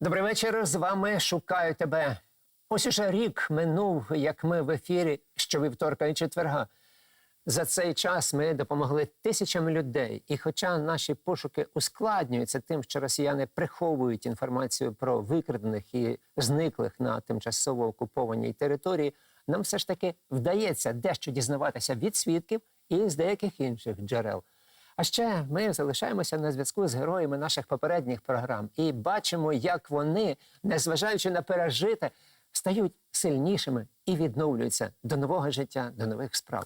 Добрий вечір. З вами шукаю тебе. Ось уже рік минув, як ми в ефірі щовівторка і четверга. За цей час ми допомогли тисячам людей. І хоча наші пошуки ускладнюються тим, що росіяни приховують інформацію про викрадених і зниклих на тимчасово окупованій території, нам все ж таки вдається дещо дізнаватися від свідків і з деяких інших джерел. А ще ми залишаємося на зв'язку з героями наших попередніх програм і бачимо, як вони, незважаючи на пережите, стають сильнішими і відновлюються до нового життя, до нових справ.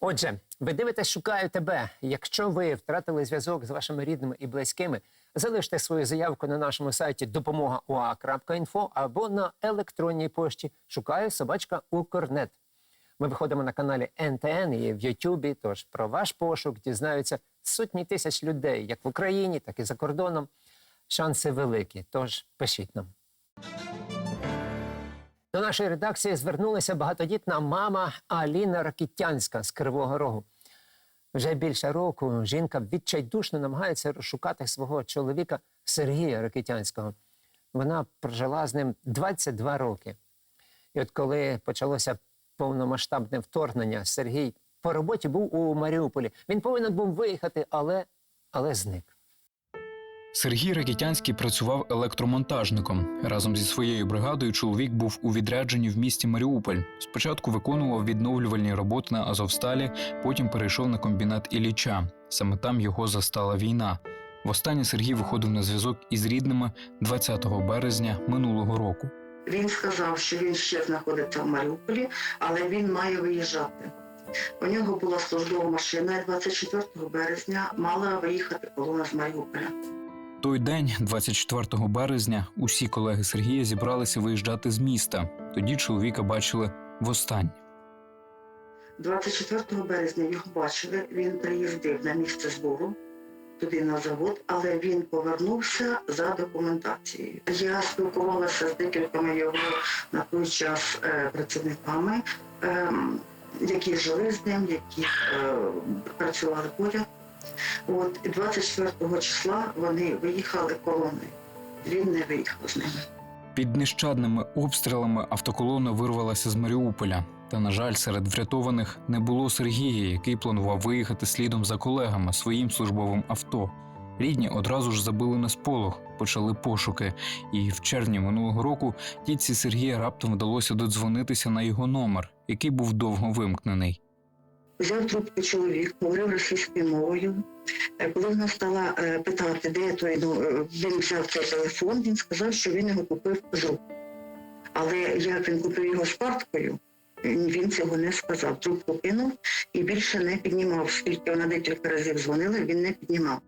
Отже, ви дивитесь, шукаю тебе. Якщо ви втратили зв'язок з вашими рідними і близькими, залиште свою заявку на нашому сайті допомога.ua.info або на електронній пошті шукаю собачка Укрнет. Ми виходимо на каналі НТН і в Ютубі. Тож про ваш пошук дізнаються сотні тисяч людей, як в Україні, так і за кордоном. Шанси великі. Тож пишіть нам. До нашої редакції звернулася багатодітна мама Аліна Ракітянська з Кривого Рогу. Вже більше року жінка відчайдушно намагається розшукати свого чоловіка Сергія Ракітянського. Вона прожила з ним 22 роки. І от коли почалося повномасштабне вторгнення, Сергій по роботі був у Маріуполі. Він повинен був виїхати, але, але зник. Сергій Ракітянський працював електромонтажником. Разом зі своєю бригадою чоловік був у відрядженні в місті Маріуполь. Спочатку виконував відновлювальні роботи на Азовсталі, потім перейшов на комбінат Ілліча. Саме там його застала війна. Востаннє Сергій виходив на зв'язок із рідними 20 березня минулого року. Він сказав, що він ще знаходиться в Маріуполі, але він має виїжджати. У нього була службова машина, і 24 березня мала виїхати колона з Маріуполя. Той день, 24 березня, усі колеги Сергія зібралися виїжджати з міста. Тоді чоловіка бачили востаннє. 24 березня його бачили, він приїздив на місце збору, туди на завод, але він повернувся за документацією. Я спілкувалася з декількома його на той час е, працівниками, ем, які жили з ним, які е, працювали поряд. От і 24 числа вони виїхали колоною. Він не виїхав з ними. Під нещадними обстрілами автоколона вирвалася з Маріуполя. Та, на жаль, серед врятованих не було Сергія, який планував виїхати слідом за колегами своїм службовим авто. Рідні одразу ж забили на сполох, почали пошуки. І в червні минулого року тітці Сергія раптом вдалося додзвонитися на його номер, який був довго вимкнений. Взяв чоловік, говорив російською мовою. Е, Коли вона стала е, питати, де той ну, е, він взяв цей телефон, він сказав, що він його купив з рук. Але як він купив його з парткою, він цього не сказав. Трубку кинув і більше не піднімав. Скільки вона декілька разів дзвонила, він не піднімав.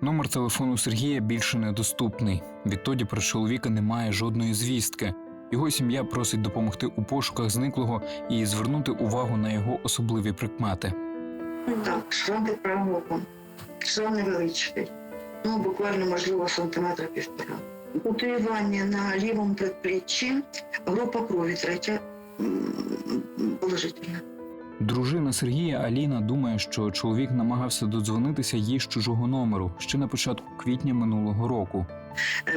Номер телефону Сергія більше недоступний. Відтоді про чоловіка немає жодної звістки. Його сім'я просить допомогти у пошуках зниклого і звернути увагу на його особливі прикмети. Так, шрам під правим оком. Шрам невеличкий. Ну, буквально, можливо, сантиметра півтора. Татуювання на лівому предпліччі, група крові третя м, положительна. Дружина Сергія Аліна думає, що чоловік намагався додзвонитися їй з чужого номеру ще на початку квітня минулого року.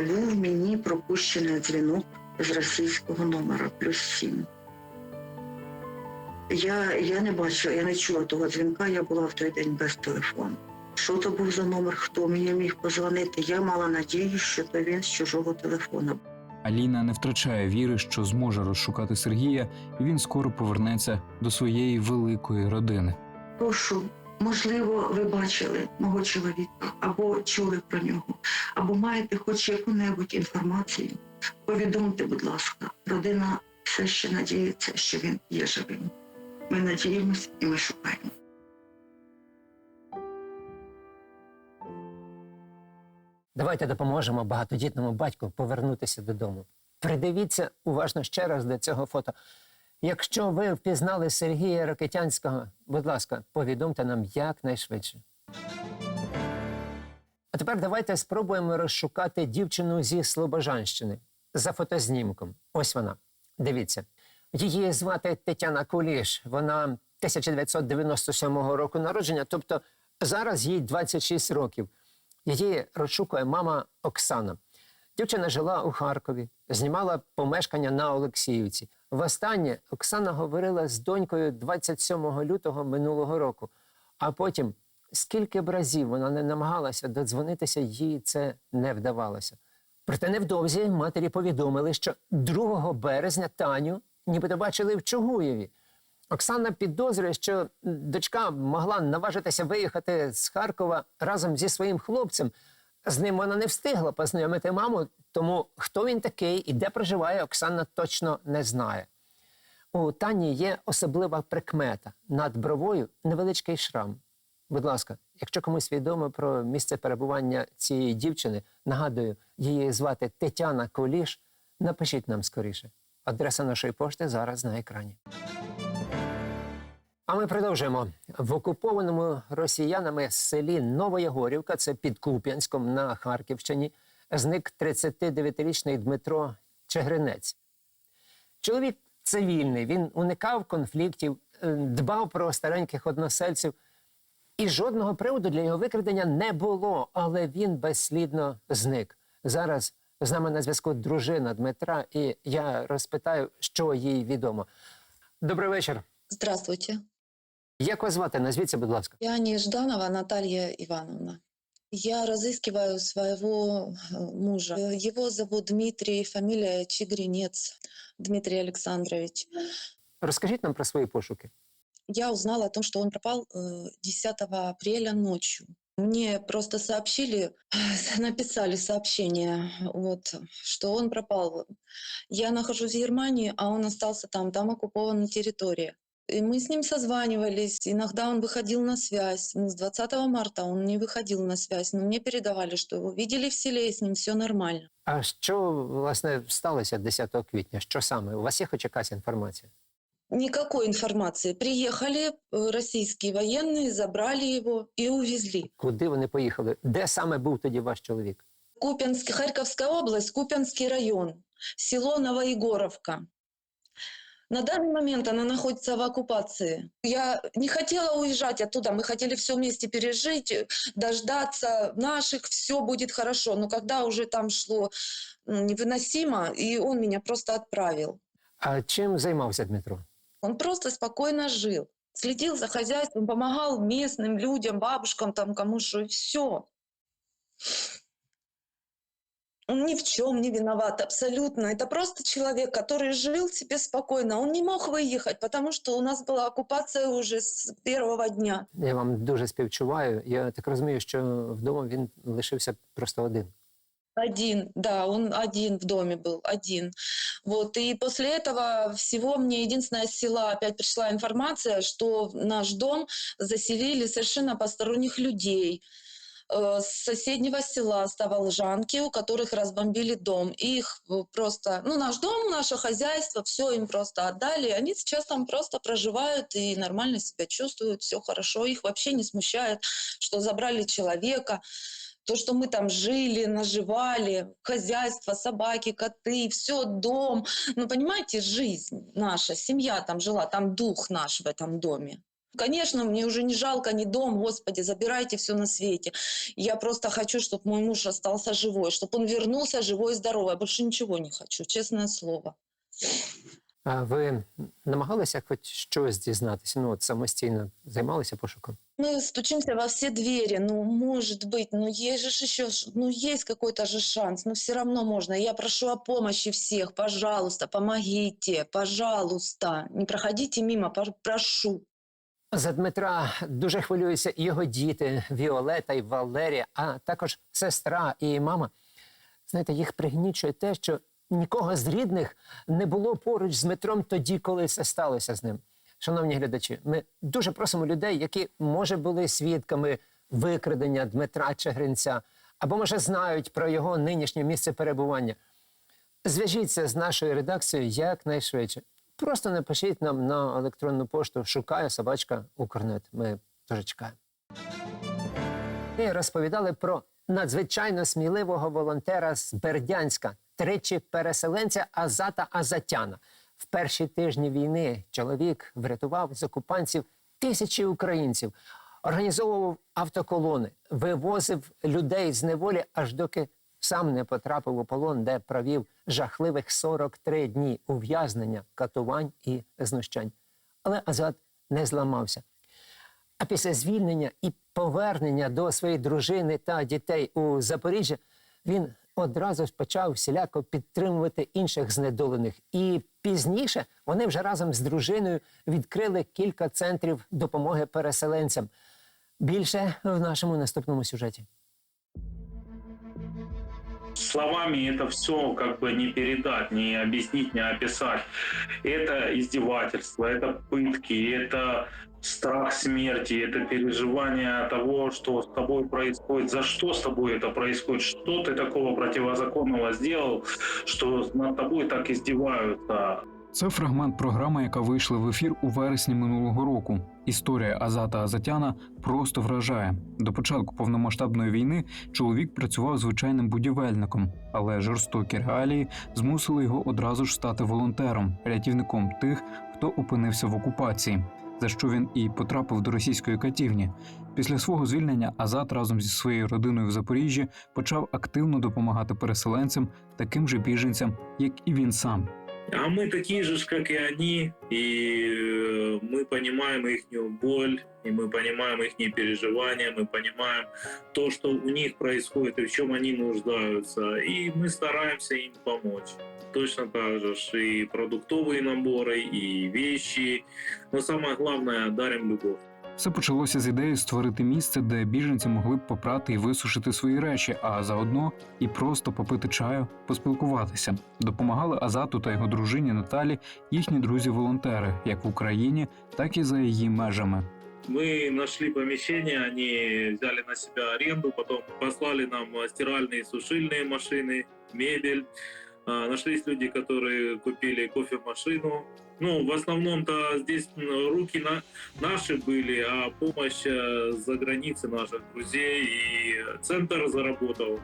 Був мені пропущений дзвінок з російського номера плюс сім. Я, я не бачила, я не чула того дзвінка, я була в той день без телефону. Що то був за номер, хто мені міг позвонити? Я мала надію, що то він з чужого телефону. Аліна не втрачає віри, що зможе розшукати Сергія, і він скоро повернеться до своєї великої родини. Прошу, можливо, ви бачили мого чоловіка або чули про нього, або маєте хоч яку-небудь інформацію. Повідомте, будь ласка, родина все ще надіється, що він є живим. Ми надіємося і ми шукаємо. Давайте допоможемо багатодітному батьку повернутися додому. Придивіться уважно ще раз до цього фото. Якщо ви впізнали Сергія Рокетянського, будь ласка, повідомте нам якнайшвидше. А тепер давайте спробуємо розшукати дівчину зі Слобожанщини за фотознімком. Ось вона. Дивіться. Її звати Тетяна Куліш. Вона 1997 року народження, тобто зараз їй 26 років. Її розшукує мама Оксана. Дівчина жила у Харкові, знімала помешкання на Олексіївці. Востаннє Оксана говорила з донькою 27 лютого минулого року. А потім, скільки б разів вона не намагалася додзвонитися, їй це не вдавалося. Проте невдовзі матері повідомили, що 2 березня Таню нібито бачили в Чугуєві. Оксана підозрює, що дочка могла наважитися виїхати з Харкова разом зі своїм хлопцем. З ним вона не встигла познайомити маму, тому хто він такий і де проживає, Оксана точно не знає. У Тані є особлива прикмета над бровою невеличкий шрам. Будь ласка, якщо комусь відомо про місце перебування цієї дівчини, нагадую, її звати Тетяна Коліш, напишіть нам скоріше. Адреса нашої пошти зараз на екрані. А ми продовжуємо. В окупованому росіянами селі Новоєгорівка, це під Куп'янськом на Харківщині, зник 39-річний Дмитро Чегринець. Чоловік цивільний, він уникав конфліктів, е, дбав про стареньких односельців. І жодного приводу для його викрадення не було, але він безслідно зник. Зараз з нами на зв'язку дружина Дмитра, і я розпитаю, що їй відомо. Добрий вечір. Здравствуйте. Як вас звати? Назвіться, будь ласка. Я Нежданова Наталья Ивановна. Я разыскиваю своего э, мужа. Э, Его зовут Дмитрий, фамилия Чигринец Дмитрий Александрович. Розкажіть нам про свої пошуки. Я узнала о том, что он пропал э, 10 апреля ночью. Мне просто сообщили, написали сообщение, вот, что он пропал. Я нахожусь в Германии, а он остался там, там оккупована территория. И мы с ним созванивались, иногда он выходил на связь. Ну, С 20 марта он не выходил на связь, но мне передавали, что его видели в селе, и с ним все нормально. А що власне сталося 10 квітня? Що саме? У вас є хоч якась інформація? Никакой информации. Приехали э, российские военные, забрали его и увезли. Куди вони поїхали? Де саме був тоді ваш чоловік? Купянск, Харьковская область, Купянский район, село Новоегоровка. На данный момент она находится в оккупации. Я не хотела уезжать оттуда, мы хотели все вместе пережить, дождаться наших, все будет хорошо. Но когда уже там шло невыносимо, и он меня просто отправил. А чим займався Дмитро? Он просто спокойно жил. Следил за хозяйством, помогал местным людям, бабушкам, там, кому что, все. Он ни в чем не виноват, абсолютно. Это просто человек, который жил себе спокойно. Он не мог выехать, потому что у нас была оккупация уже с первого дня. Я вам дуже співчуваю. Я так розумію, що вдома він лишився просто один. Один, да, он один в доме был, один. Вот, и после этого всего мне единственное с села опять пришла информация, что в наш дом заселили совершенно посторонних людей Э, с соседнего села Ставолжанки, у которых разбомбили дом. Их э, просто, ну, наш дом, наше хозяйство, все им просто отдали. Они сейчас там просто проживают и нормально себя чувствуют, все хорошо. Их вообще не смущает, что забрали человека то, что мы там жили, наживали, хозяйство, собаки, коты, все, дом. Ну, понимаете, жизнь наша, семья там жила, там дух наш в этом доме. Конечно, мне уже не жалко ни дом, Господи, забирайте все на свете. Я просто хочу, чтобы мой муж остался живой, чтобы он вернулся живой и здоровый. Я больше ничего не хочу, честное слово. А ви намагалися хоч щось дізнатися? Ну, от самостійно займалися пошуком? Мы стучимся во все двери, ну, может быть, ну, есть же еще, ну, есть какой-то же шанс, но все равно можно. Я прошу о помощи всех, пожалуйста, помогите, пожалуйста, не проходите мимо, прошу. За Дмитра дуже хвилюються його діти Віолета і Валерія, а також сестра і мама. Знаєте, їх пригнічує те, що нікого з рідних не було поруч з Дмитром тоді, коли це сталося з ним. Шановні глядачі, ми дуже просимо людей, які може були свідками викрадення Дмитра Чегринця, або може знають про його нинішнє місце перебування. Зв'яжіться з нашою редакцією якнайшвидше. Просто напишіть нам на електронну пошту шукає собачка Укрнет. Ми дуже чекаємо. Ми розповідали про надзвичайно сміливого волонтера з Бердянська, тричі переселенця Азата Азатяна. В перші тижні війни чоловік врятував з окупантів тисячі українців, організовував автоколони, вивозив людей з неволі, аж доки сам не потрапив у полон, де провів жахливих 43 дні ув'язнення, катувань і знущань. Але Азат не зламався. А після звільнення і повернення до своєї дружини та дітей у Запоріжжя він одразу ж почав всіляко підтримувати інших знедолених. І пізніше вони вже разом з дружиною відкрили кілька центрів допомоги переселенцям. Більше в нашому наступному сюжеті. Словами это все как бы не передать, не объяснить, не описать. Это издевательство, это пытки, это страх смерти, это переживание того, что с тобой происходит, за что с тобой это происходит, что ты такого противозаконного сделал, что над тобой так издеваются. Це фрагмент програми, яка вийшла в ефір у вересні минулого року. Історія Азата Азатяна просто вражає. До початку повномасштабної війни чоловік працював звичайним будівельником, але жорстокі реалії змусили його одразу ж стати волонтером, рятівником тих, хто опинився в окупації, за що він і потрапив до російської катівні. Після свого звільнення Азат разом зі своєю родиною в Запоріжжі почав активно допомагати переселенцям, таким же біженцям, як і він сам. А мы такие же, как и они, и э, мы понимаем их боль, и мы понимаем их переживания, мы понимаем то, что у них происходит и в чем они нуждаются, и мы стараемся им помочь. Точно так же и продуктовые наборы, и вещи, но самое главное, дарим любовь. Все почалося з ідеї створити місце, де біженці могли б попрати і висушити свої речі, а заодно і просто попити чаю, поспілкуватися. Допомагали Азату та його дружині Наталі їхні друзі-волонтери, як в Україні, так і за її межами. Мы нашли помещение, они взяли на себя аренду, потом послали нам э, стиральные и сушильные машины, мебель. А, Нашлись люди, которые купили кофемашину. Ну, в основном-то здесь руки на, наши были, а помощь э, за границы наших друзей. И центр заработал.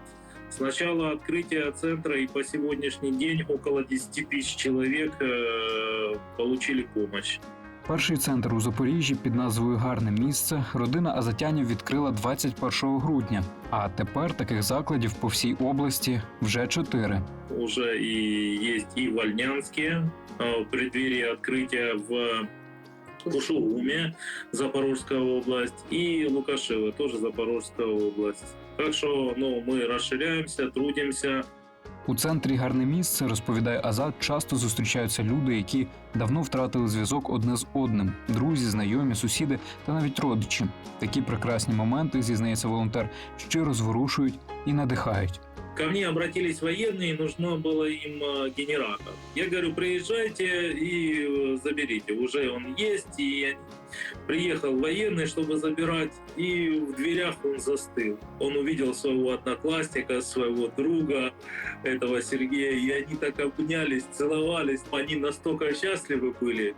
С начала открытия центра и по сегодняшний день около 10 тысяч человек э, получили помощь. Перший центр у Запоріжжі під назвою Гарне місце родина Азатянів відкрила 21 грудня. А тепер таких закладів по всій області вже чотири. уже и есть и Вольнянские э, в преддверии открытия в Кушугуме, Запорожская область, и Лукашево, тоже Запорожская область. Так что ну, мы расширяемся, трудимся. У центрі гарне місце розповідає Азат. Часто зустрічаються люди, які давно втратили зв'язок одне з одним: друзі, знайомі, сусіди та навіть родичі. Такі прекрасні моменти, зізнається волонтер, щиро зворушують і надихають. Ко мне обратились военные, нужно было им э, генератор. Я говорю, приезжайте и э, заберите. Уже он есть, и приехал военный, чтобы забирать, и в дверях он застыл. Он увидел своего одноклассника, своего друга, этого Сергея, и они так обнялись, целовались. Они настолько счастливы были.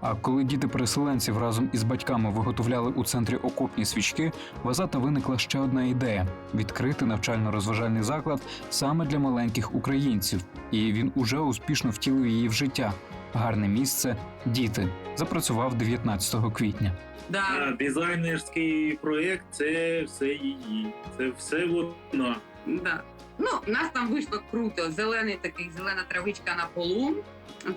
А коли діти переселенців разом із батьками виготовляли у центрі окопні свічки, в Азата виникла ще одна ідея відкрити навчально-розважальний заклад саме для маленьких українців, і він уже успішно втілив її в життя. Гарне місце діти запрацював 19 квітня. Да. Дизайнерський проєкт це все її. Це все вона. Да. Ну, у нас там вийшло круто. Зелений такий, зелена травичка на полу.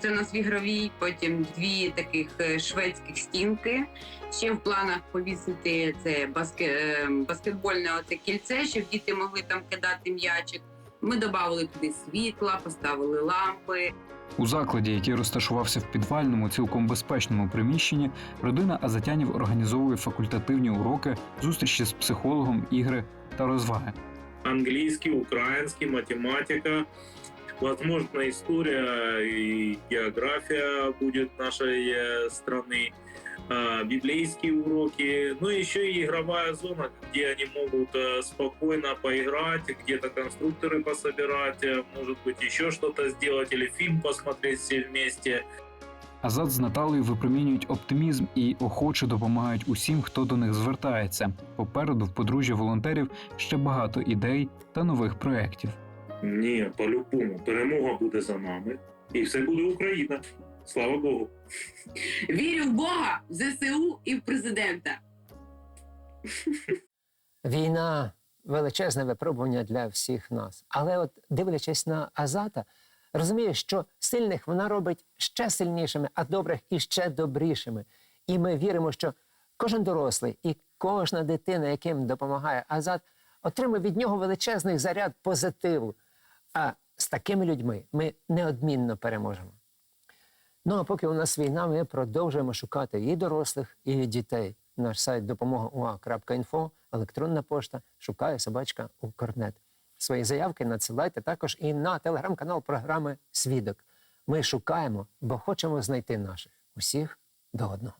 Це у нас в ігровій, потім дві таких е, шведських стінки. Ще в планах повісити це баске, е, баскетбольне оце кільце, щоб діти могли там кидати м'ячик. Ми додали туди світла, поставили лампи. У закладі, який розташувався в підвальному, цілком безпечному приміщенні, родина Азатянів організовує факультативні уроки, зустрічі з психологом, ігри та розваги. Английский, украинский, математика, возможно, история и география будет нашей э, страны, а, библейские уроки, ну и еще и игровая зона, где они могут э, спокойно поиграть, где-то конструкторы пособирать, э, может быть, еще что-то сделать или фильм посмотреть все вместе. Азат з Наталею випромінюють оптимізм і охоче допомагають усім, хто до них звертається. Попереду в подружжя волонтерів ще багато ідей та нових проєктів. Ні, по-любому, перемога буде за нами. І все буде Україна. Слава Богу. Вірю в Бога, в ЗСУ і в президента. Війна величезне випробування для всіх нас. Але от дивлячись на Азата, розумію, що сильних вона робить ще сильнішими, а добрих і ще добрішими. І ми віримо, що кожен дорослий і кожна дитина, яким допомагає Азат, отримує від нього величезний заряд позитиву. А з такими людьми ми неодмінно переможемо. Ну а поки у нас війна, ми продовжуємо шукати і дорослих, і дітей. Наш сайт допомога.ua.info, електронна пошта, шукає собачка Укрнет свої заявки надсилайте також і на телеграм-канал програми Свідок. Ми шукаємо, бо хочемо знайти наших усіх до одного.